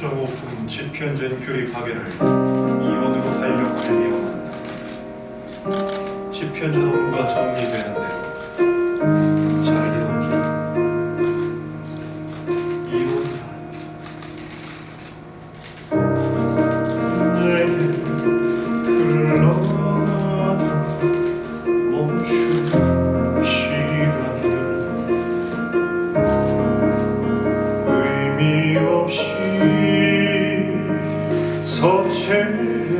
15분 집현전 교리 파괴를 이원으로 달려보내니 원한다. 집현전 업무가 정리되는데 서체를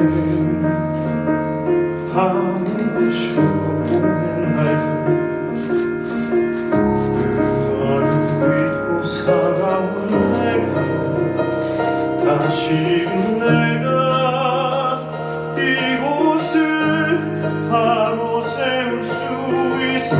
파묻혀 보낸 날들 그 안을 잊고 살아온 내가 다시 내가 이곳을 바로 세울 수 있을